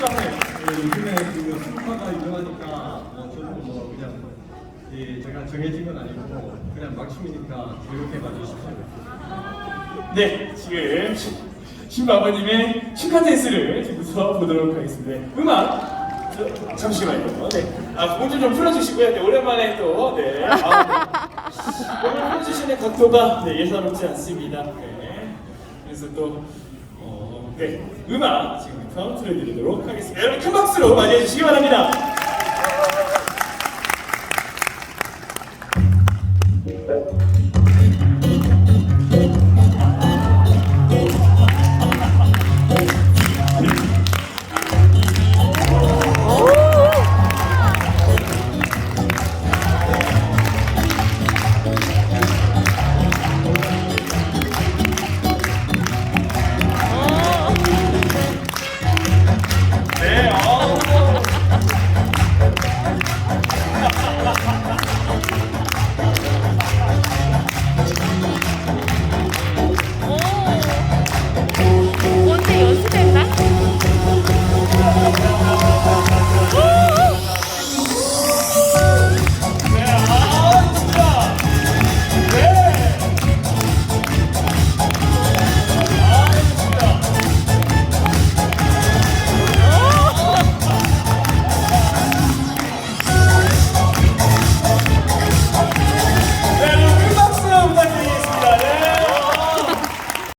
축하해. 예, 요즘에 그 스파가 유명하니까 뭐 저도 뭐 그냥 예, 제가 정해진 건 아니고 그냥 막춤이니까 즐겁게 봐주십시오. 네, 지금 신- 신바바님의 축하 댄스를 지금부터 보도록 하겠습니다. 네, 음악 저, 잠시만요. 네, 아 공좀 좀 풀어주시고요. 네, 오랜만에 또 네, 아, 네. 오늘 풀어주시는 각도가 네, 예사롭지 않습니다. 네, 그래서 또 어, 네, 음악 지금부터 틀어드리도록 하겠습니다. 여러분 큰 박수로 맞이해 주시기 바랍니다.